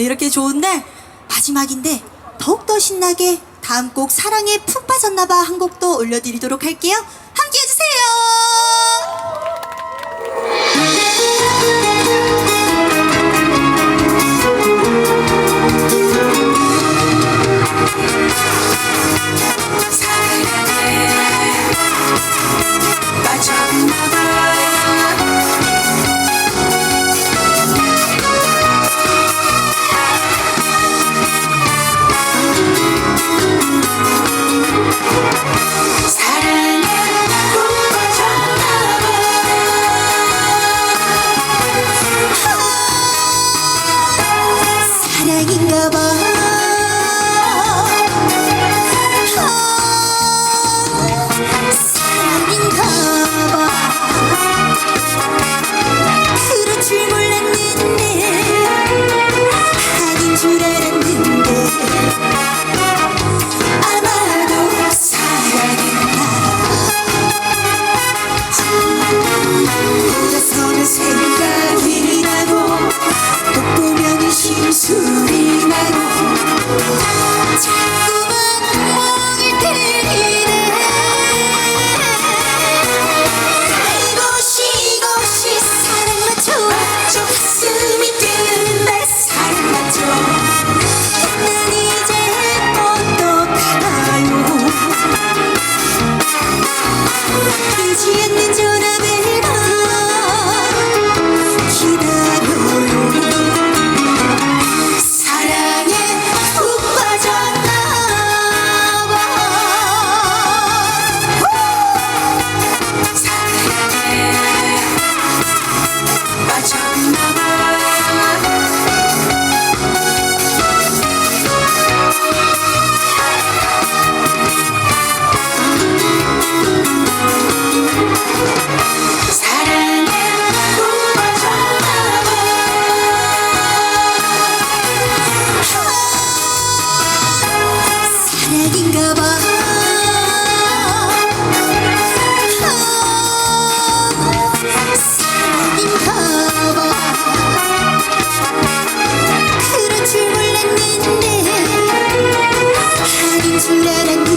이렇게 좋은 날 마지막인데 더욱더 신나게 다음 곡 사랑에 푹 빠졌나봐 한 곡도 올려드리도록 할게요. 千年酒。let it go.